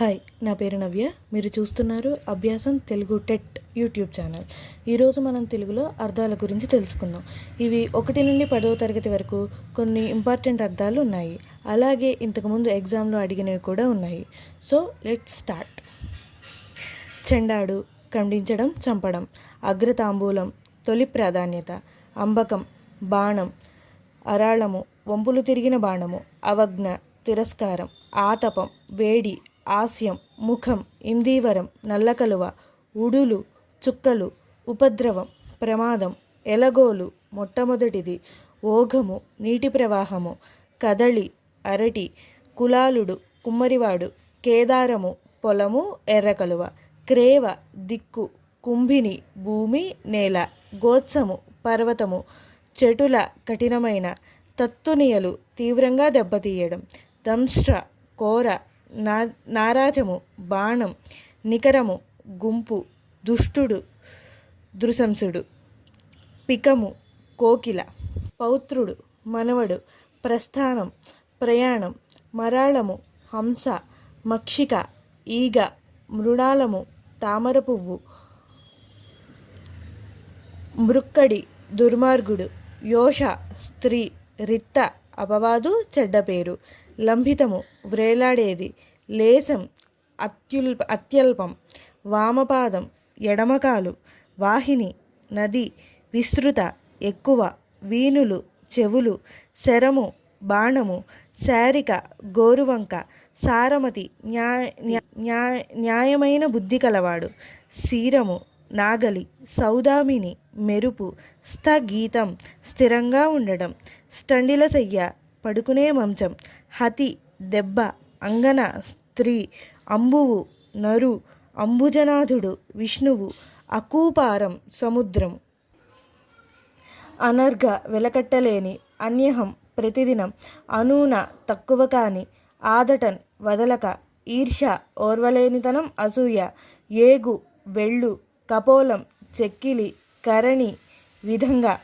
Hi నా పేరు నవ్య. మీరు చూస్తున్నారు అభ్యాసం తెలుగు టెట్ యూట్యూబ్ ఛానల్. ఈరోజు మనం తెలుగులో అర్థాల గురించి తెలుసుకుందాం. ఇవి ఒకటి నుండి పదవ తరగతి వరకు కొన్ని ఇంపార్టెంట్ అర్థాలు ఉన్నాయి. అలాగే ఇంతకుముందు ఎగ్జామ్లో అడిగినవి కూడా ఉన్నాయి. So let start. చెండాడు ఖండించడం చంపడం. అగ్రతాంబూలం తొలి ప్రాధాన్యత. అంబకం బాణం. అరాళము వంపులు తిరిగిన బాణము. అవజ్ఞ తిరస్కారం. ఆతపం వేడి ఆస్యం ముఖం ఇందీవరం నల్లకలువ ఉడులు చుక్కలు ఉపద్రవం ప్రమాదం ఎలగోలు మొట్టమొదటిది ఓఘము నీటి ప్రవాహము కదళి అరటి కులాలుడు కుమ్మరివాడు కేదారము పొలము ఎర్రకలువ క్రేవ దిక్కు కుంభిని భూమి నేల గోత్సము పర్వతము చెటుల కఠినమైన తత్తునియలు తీవ్రంగా దెబ్బతీయడం దంష్ట్ర కోర నా నారాజము బాణం నికరము గుంపు దుష్టుడు దృశంసుడు పికము కోకిల పౌత్రుడు మనవడు ప్రస్థానం ప్రయాణం మరాళము హంస మక్షిక ఈగ మృణాలము తామర పువ్వు మృక్కడి దుర్మార్గుడు యోష స్త్రీ రిత్త అపవాదు చెడ్డ పేరు. లంభితము వ్రేలాడేది. లేసం అత్యుల్ అత్యల్పం. వామపాదం ఎడమకాలు. వాహిని నది. విస్తృత ఎక్కువ. వీణులు చెవులు. శరము బాణము. శారిక గోరువంక. సారమతి న్యాయ న్యాయమైన బుద్ధి కలవాడు. సీరము నాగలి. సౌదామిని మెరుపు. స్థగీతం స్థిరంగా ఉండడం. స్టండిల శయ్య పడుకునే మంచం. హతి దెబ్బ అంగన స్త్రీ అంబువు నరు అంబుజనాథుడు విష్ణువు అకూపారం సముద్రం. అనర్ఘ వెలకట్టలేని అన్యహం ప్రతిదినం అనూన తక్కువ కాని ఆదటన్ వదలక ఈర్ష ఓర్వలేనితనం అసూయ ఏగు వెళ్ళు కపోలం చెక్కిలి కరణి విధంగా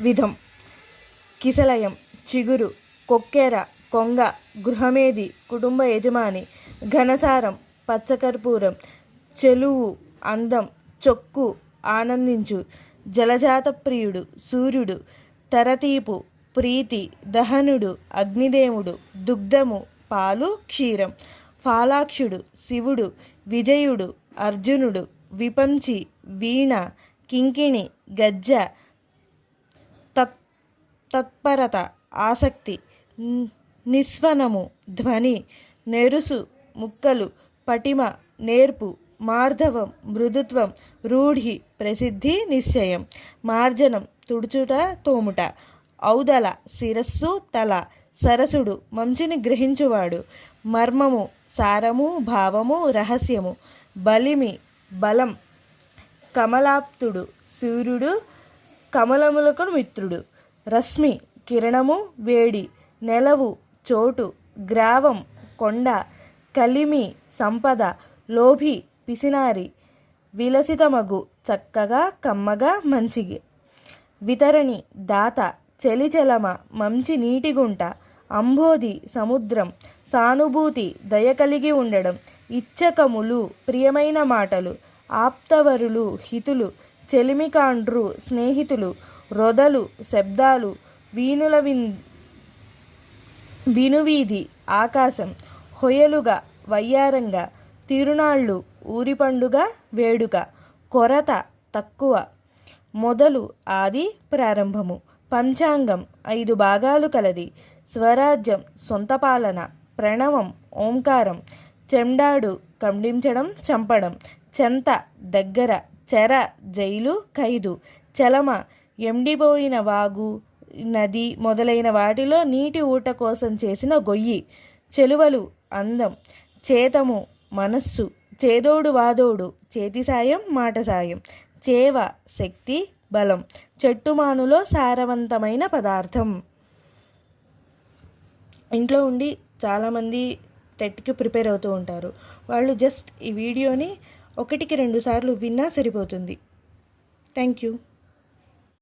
విధం కిసలయం చిగురు కొక్కెర కొంగ గృహమేది కుటుంబ యజమాని ఘనసారం పచ్చకర్పూరం చెలువు అందం చొక్కు ఆనందించు జలజాత ప్రియుడు సూర్యుడు తరతీపు ప్రీతి దహనుడు అగ్నిదేవుడు దుగ్ధము పాలు క్షీరం ఫాలాక్షుడు శివుడు విజయుడు అర్జునుడు విపంచి వీణ కింకిణి గజ్జ తత్ తత్పరత ఆసక్తి నిస్వనము ధ్వని నెరుసు ముక్కలు పటిమ నేర్పు మార్ధవం మృదుత్వం రూఢి ప్రసిద్ధి నిశ్చయం మార్జనం తుడుచుట తోముట ఔదల శిరస్సు తల సరసుడు మంచిని గ్రహించువాడు మర్మము సారము భావము రహస్యము బలిమి బలం కమలాప్తుడు సూర్యుడు కమలములకు మిత్రుడు రశ్మి కిరణము వేడి నెలవు చోటు గ్రావం కొండ కలిమి సంపద లోభి పిసినారి విలసితమగు చక్కగా కమ్మగా మంచిగి. వితరణి దాత చెలిచెలమ మంచి నీటిగుంట అంబోధి సముద్రం సానుభూతి దయ కలిగి ఉండడం ఇచ్చకములు ప్రియమైన మాటలు ఆప్తవరులు హితులు చెలిమికాండ్రు స్నేహితులు రొదలు శబ్దాలు వీణుల విన్ వినువీధి ఆకాశం హొయలుగా వయ్యారంగా తిరునాళ్ళు ఊరి పండుగ వేడుక కొరత తక్కువ. మొదలు ఆది ప్రారంభము. పంచాంగం ఐదు భాగాలు కలది. స్వరాజ్యం సొంత పాలన ప్రణవం ఓంకారం చెండాడు కండించడం చంపడం చెంత దగ్గర చెర జైలు ఖైదు చలమ ఎండిపోయిన వాగు నది మొదలైన వాటిలో నీటి ఊట కోసం చేసిన గొయ్యి చెలువలు అందం చేతము మనస్సు చేదోడు వాదోడు చేతి సాయం మాట సాయం చేవ శక్తి బలం చెట్టుమానులో సారవంతమైన పదార్థం. ఇంట్లో ఉండి చాలామంది టెట్కి ప్రిపేర్ అవుతూ ఉంటారు. వాళ్ళు జస్ట్ ఈ వీడియోని ఒకటికి రెండు సార్లు విన్నా సరిపోతుంది. Thank you.